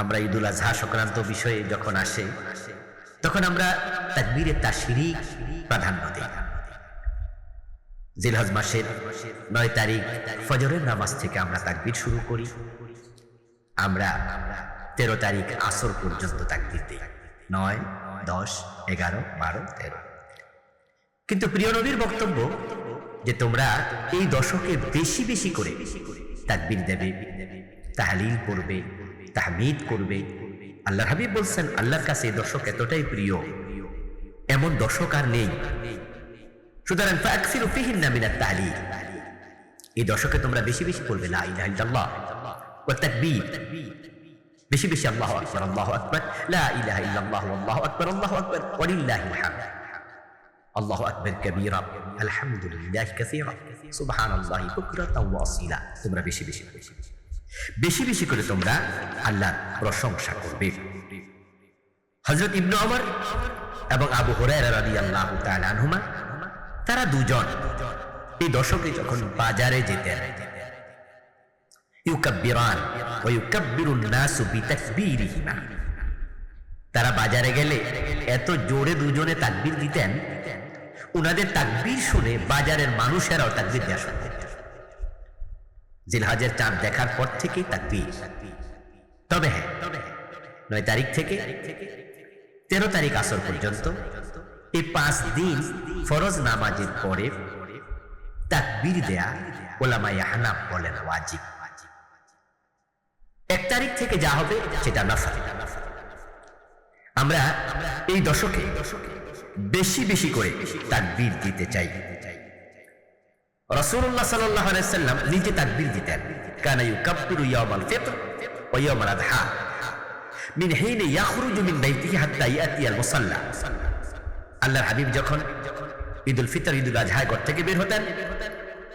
আমরা ঈদুল আজহা সংক্রান্ত বিষয়ে যখন আসে, তখন আমরা তাকবীরে তাশরিক প্রাধান্য দিই। জিলহজ মাসের নয় তারিখ ফজরের নামাজ থেকে আমরা তাকবীর শুরু করি। আমরা তেরো তারিখ আসর পর্যন্ত তাকবীর দিই। নয়, দশ, এগারো, বারো, তেরো। কিন্তু প্রিয় নবীর বক্তব্য যে তোমরা এই দশকে বেশি বেশি করে তাকবীর দেবে, তাহলিল করবে তাহমিদ করবে। আল্লাহ হাবিব বলছেন, আল্লাহর কাছে দশক এতটাই প্রিয়, এমন দশক আর নেই। সুতরাং ফিহিন্না এই দশকে তোমরা বেশি বেশি করবে লা ইলাহা ইল্লাল্লাহ ওয়া তাকবীর। বেশি বেশি আল্লাহু আকবার আল্লাহু আকবার, লা ইলাহা ইল্লাল্লাহ, আল্লাহু আকবার আল্লাহু আকবার ওয়া লিল্লাহিল হামদ। আল্লাহু আকবার কবীরা, আলহামদুলিল্লাহ কাসীরা, সুবহানাল্লাহি বুকরাতাও ওয়া আসীলা। তোমরা বেশি বেশি করে বেশি বেশি করে তোমরা আল্লাহর প্রশংসা করবে। হযরত ইবনে ওমর এবং আবু হুরায়রা রাদিয়াল্লাহু তাআলা আনহুমা, তারা দুজন এই দশকে যখন বাজারে যেতেন, ইউকাব্বিরান ওয়া ইউকাব্বিরুন নাসু বিতাকবীরিহিমা। তারা বাজারে গেলে এত জোরে দুজনে তাকবীর দিতেন, উনাদের তাকবীর শুনে বাজারের মানুষেরাও তাকবীর দেওয়া জিলহাজের চাঁদ দেখার পর থেকেই তাকবীর তবে হ্যাঁ নয় তারিখ থেকে তেরো তারিখ আসর পর্যন্ত এই পাঁচ দিন ফরজ নামাজের পরে তাকবীর দেয়া ওলামাই বলেন ওয়াজিব। এক তারিখ থেকে যা হবে সেটা আমরা এই দশকে বেশি বেশি করে তাকবীর দিতে চাই। আলাইহি সাল্লাম নিজে তাকবীর দিতেন। ইয়াউমাল আদহা। মিন মিন হাত্তা মুসাল্লা। আল্লাহর হাবিব যখন ঈদুল ফিতর, ঈদুল আজহায় ঘর থেকে বের হতেন,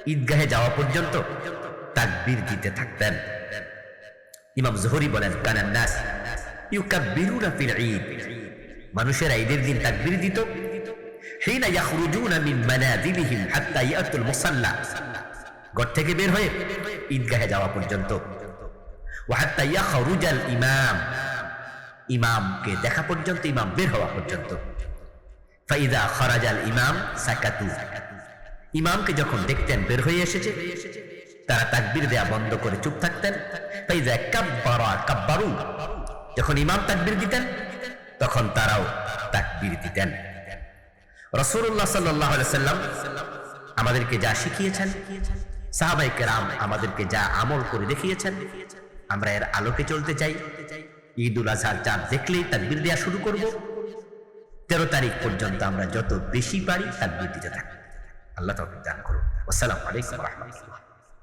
ঈদগাহে যাওয়া পর্যন্ত তাকবীর দিতে থাকতেন। ইমাম জোহরি বলেন, কানান নাস ইউকাব্বিরুনা ফিল ঈদ। মানুষেরা ঈদের দিন তাকবীর দিত হিনা ইয়াখরুজুনা মিন মানাজিলিহিম হাত্তা ইয়াতুল মুসাল্লা। ঘর থেকে বের হয়ে ঈদগাহে যাওয়া পর্যন্ত। ওয়া হাত্তা ইয়াখরুজাল ইমাম। ইমামকে দেখা পর্যন্ত, ইমাম বের হওয়া পর্যন্ত। ফাইদা খরাজাল ইমাম সাকাতু। ইমামকে যখন দেখতেন, বের হয়ে এসেছে, তারা তাকবীর দেয়া বন্ধ করে চুপ থাকতেন। ফাইদা কাব্বারা কাব্বারু। যখন ইমাম তাকবীর দিতেন, তখন তারাও তাকবীর দিতেন। রাসূলুল্লাহ সাল্লাহ সাল্লাম আমাদেরকে যা শিখিয়েছেন সাহাবাই কেরাম আমাদেরকে যা আমল করে দেখিয়েছেন, আমরা এর আলোকে চলতে চাই। ঈদ উল আজহার চাঁদ দেখলেই তাকবীর দেওয়া শুরু করব। তেরো তারিখ পর্যন্ত আমরা যত বেশি পারি তার দিতে থাকি আল্লাহ তৌফিক দান করুন। আসসালামু আলাইকুম রাহমাতুল্লাহ।